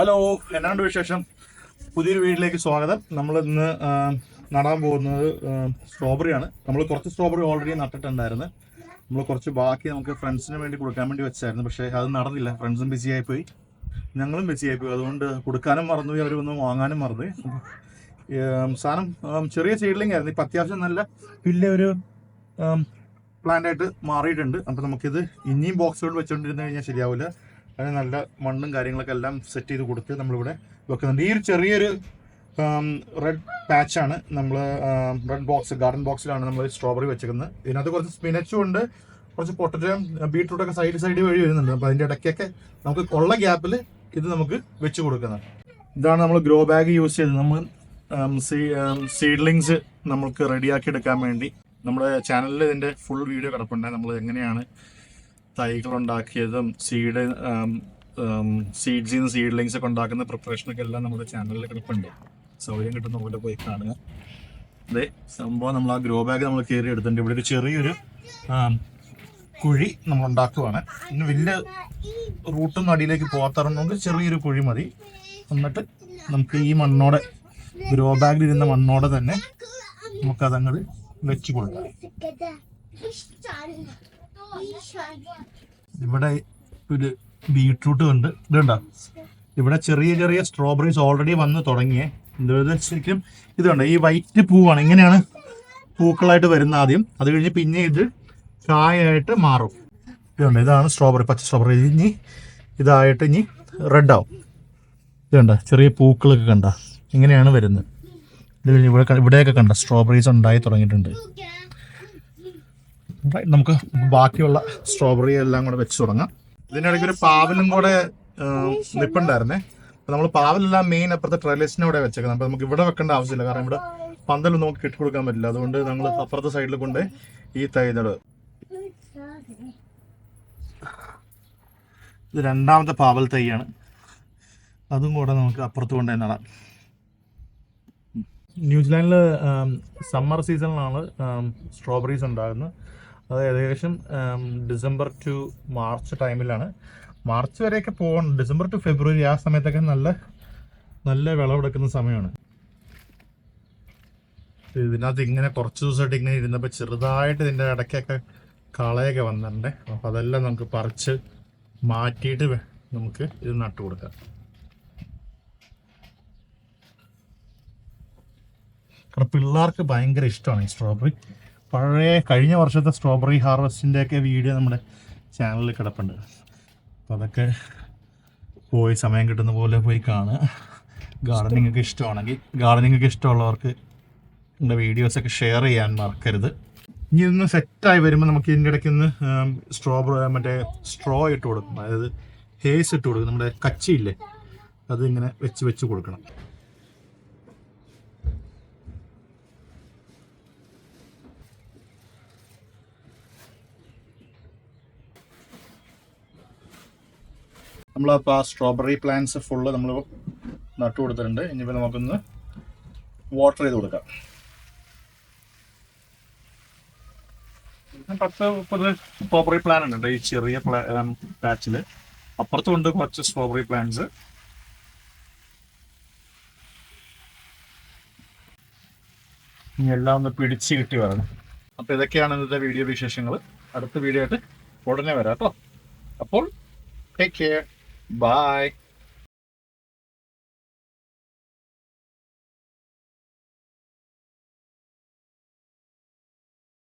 Hello എന്നാണ്ട് വിശേഷം? പുതിയൊരു വീട്ടിലേക്ക് സ്വാഗതം. നമ്മൾ ഇന്ന് നടാൻ പോകുന്നത് സ്ട്രോബെറി ആണ്. നമ്മൾ കുറച്ച് സ്ട്രോബെറി ഓൾറെഡി നട്ടിട്ടുണ്ടായിരുന്നു. നമ്മൾ കുറച്ച് ബാക്കി നമുക്ക് ഫ്രണ്ട്സിന് വേണ്ടി കൊടുക്കാൻ വേണ്ടി വെച്ചായിരുന്നു. പക്ഷേ അത് നടന്നില്ല. ഫ്രണ്ട്സും ബിസി പോയി ഞങ്ങളും ബിസി ആയിപ്പോയി. അതുകൊണ്ട് കൊടുക്കാനും മറന്നു അവർ വന്ന് വാങ്ങാനും മറന്നു സാധനം ചെറിയ സീഡ്ലിംഗ് ആയിരുന്നു. ഇപ്പം അത്യാവശ്യം നല്ല വലിയ ഒരു പ്ലാന്റ് ആയിട്ട് മാറിയിട്ടുണ്ട്. അപ്പം നമുക്കിത് ഇനിയും ബോക്സുകൾ വെച്ചുകൊണ്ടിരുന്ന് കഴിഞ്ഞാൽ ശരിയാവില്ല അതിന് നല്ല മണ്ണും കാര്യങ്ങളൊക്കെ എല്ലാം സെറ്റ് ചെയ്ത് കൊടുത്ത് നമ്മളിവിടെ വെക്കുന്നുണ്ട്. ഈ ഒരു ചെറിയൊരു റെഡ് പാച്ചാണ് നമ്മൾ റെഡ് ബോക്സ് ഗാർഡൻ ബോക്സിലാണ് നമ്മൾ സ്ട്രോബെറി വെച്ചേക്കുന്നത്. ഇതിനകത്ത് കുറച്ച് സ്പിനച്ചും ഉണ്ട് കുറച്ച് പൊട്ടറ്റോയും ബീട്രൂട്ടൊക്കെ സൈഡ് സൈഡ് വഴി വരുന്നുണ്ട്. അപ്പോൾ അതിന്റെ ഇടയ്ക്കൊക്കെ നമുക്ക് ഉള്ള ഗ്യാപ്പിൽ ഇത് നമുക്ക് വെച്ച് കൊടുക്കുന്നത് ഇതാണ് നമ്മൾ ഗ്രോ ബാഗ് യൂസ് ചെയ്ത് നമ്മൾ സീഡ്ലിങ്സ് നമ്മൾക്ക് റെഡിയാക്കി എടുക്കാൻ വേണ്ടി. നമ്മുടെ ചാനലിൽ ഇതിന്റെ ഫുൾ വീഡിയോ കിടപ്പുണ്ട്. നമ്മൾ എങ്ങനെയാണ് തൈകൾ ഉണ്ടാക്കിയതും സീഡ് സീഡ്സിൽ നിന്ന് സീഡ്ലിങ്സ് ഒക്കെ ഉണ്ടാക്കുന്ന പ്രിപ്പറേഷനൊക്കെ എല്ലാം നമ്മുടെ ചാനലിൽ കിടപ്പുണ്ട്. സൗകര്യം കിട്ടുന്ന പോലെ പോയി കാണുക. അതെ സംഭവം നമ്മൾ ആ ഗ്രോ ബാഗ് നമ്മൾ കയറി എടുത്തിട്ടുണ്ട്. ഇവിടെ ഒരു ചെറിയൊരു കുഴി നമ്മൾ ഉണ്ടാക്കുവാണ്. ഇന്ന് വലിയ റൂട്ടൊന്നും അടിയിലേക്ക് പോകാത്തറന്നുകൊണ്ട് ചെറിയൊരു കുഴി മതി. എന്നിട്ട് നമുക്ക് ഈ മണ്ണോടെ ഗ്രോ ബാഗിൽ ഇരുന്ന മണ്ണോടെ തന്നെ നമുക്കതങ്ങോട്ട് വെച്ച് കൊടുക്കാം. ഇവിടെ ഒരു ബീട്രൂട്ട് ഉണ്ട്. ഇതുണ്ടോ? ഇവിടെ ചെറിയ ചെറിയ സ്ട്രോബെറീസ് ഓൾറെഡി വന്ന് തുടങ്ങിയേ. എന്താ ശരിക്കും ഇതുണ്ട്? ഈ വൈറ്റ് പൂവാണ്. ഇങ്ങനെയാണ് പൂക്കളായിട്ട് വരുന്ന ആദ്യം. അത് കഴിഞ്ഞ് പിന്നെ ഇത് കായായിട്ട് മാറും. ഇതുണ്ട്? ഇതാണ് സ്ട്രോബെറി പച്ച സ്ട്രോബെറി ഇനി ഇതായിട്ട് ഇനി റെഡ് ആവും. ഇതുണ്ട്? ചെറിയ പൂക്കളൊക്കെ കണ്ട. ഇങ്ങനെയാണ് വരുന്നത്. ഇത് ഇവിടെ ഇവിടെയൊക്കെ കണ്ട. സ്ട്രോബെറീസ് ഉണ്ടായി തുടങ്ങിയിട്ടുണ്ട്. നമുക്ക് ബാക്കിയുള്ള സ്ട്രോബെറി എല്ലാം കൂടെ വെച്ച് തുടങ്ങാം. ഇതിനിടയ്ക്ക് ഒരു പാവലും കൂടെ നിപ്പുണ്ടായിരുന്നേ. നമ്മൾ പാവലെല്ലാം മെയിൻ അപ്പുറത്തെ ട്രെലിസിനെ ഇവിടെ വെച്ചേക്കാം അപ്പൊ നമുക്ക് ഇവിടെ വെക്കേണ്ട ആവശ്യമില്ല. കാരണം ഇവിടെ പന്തലൊന്നും നമുക്ക് കെട്ടിക്കൊടുക്കാൻ പറ്റില്ല. അതുകൊണ്ട് നമ്മൾ അപ്പുറത്തെ സൈഡിൽ കൊണ്ട് ഈ തൈ നടുക ഇത് രണ്ടാമത്തെ പാവൽ തൈയാണ്. അതും കൂടെ നമുക്ക് അപ്പുറത്ത് കൊണ്ട് നടാം. ന്യൂസിലാൻഡിൽ സമ്മർ സീസണിലാണ് സ്ട്രോബെറീസ് ഉണ്ടാകുന്നത്. അത് ഏകദേശം ഡിസംബർ ടു മാർച്ച് ടൈമിലാണ്. മാർച്ച് വരെയൊക്കെ പോകണം. ഡിസംബർ ടു ഫെബ്രുവരി ആ സമയത്തൊക്കെ നല്ല നല്ല വിളവെടുക്കുന്ന സമയമാണ്. ഇതിനകത്ത് ഇങ്ങനെ കുറച്ച് ദിവസമായിട്ട് ഇങ്ങനെ ഇരുന്നപ്പോൾ ചെറുതായിട്ട് ഇതിന്റെ ഇടയ്ക്കൊക്കെ കളയൊക്കെ വന്നിട്ടുണ്ട്. അപ്പോൾ അതെല്ലാം നമുക്ക് പറിച്ച് മാറ്റിയിട്ട് നമുക്ക് ഇത് നട്ടു കൊടുക്കാം. കാരണം പിള്ളേർക്ക് ഭയങ്കര ഇഷ്ടമാണ് ഈ സ്ട്രോബെറി. പഴയ കഴിഞ്ഞ വർഷത്തെ സ്ട്രോബെറി ഹാർവെസ്റ്റിന്റെ ഒക്കെ വീഡിയോ നമ്മുടെ ചാനലിൽ കിടപ്പുണ്ട്. അപ്പോൾ അതൊക്കെ പോയി സമയം കിട്ടുന്ന പോലെ പോയി കാണുക. ഗാർഡനിങ് ഒക്കെ ഇഷ്ടമാണെങ്കിൽ ഗാർഡനിങ് ഒക്കെ ഇഷ്ടമുള്ളവർക്ക് എന്റെ വീഡിയോസൊക്കെ ഷെയർ ചെയ്യാൻ മറക്കരുത്. ഇനി ഇതൊന്ന് സെറ്റായി വരുമ്പോൾ നമുക്ക് ഇതിന്റെ ഇടയ്ക്ക് ഒന്ന് സ്ട്രോബെറി മറ്റേ സ്ട്രോ ഇട്ട് കൊടുക്കും അതായത് ഹേസ് ഇട്ട് കൊടുക്കും നമ്മുടെ കച്ചിയില്ലേ അത് ഇങ്ങനെ വെച്ച് വെച്ച് കൊടുക്കണം. നമ്മളപ്പോൾ ആ സ്ട്രോബെറി പ്ലാന്റ്സ് ഫുള്ള് നമ്മൾ നട്ടു കൊടുത്തിട്ടുണ്ട്. ഇനി ഇനിയിപ്പോൾ നമുക്കൊന്ന് വാട്ടർ ചെയ്ത് കൊടുക്കാം. പത്ത് മുപ്പത് സ്ട്രോബെറി പ്ലാൻ ഉണ്ട്. ഈ ചെറിയ പാച്ചിൽ അപ്പുറത്തുണ്ട് കുറച്ച് സ്ട്രോബെറി പ്ലാന്റ്സ് എല്ലാം ഒന്ന് പിടിച്ച് കിട്ടി വരണം അപ്പോൾ ഇതൊക്കെയാണ് ഇന്നത്തെ വീഡിയോ വിശേഷങ്ങൾ അടുത്ത വീഡിയോ ആയിട്ട് ഉടനെ വരാം കേട്ടോ. അപ്പോൾ ടേക്ക് കെയർ Bye.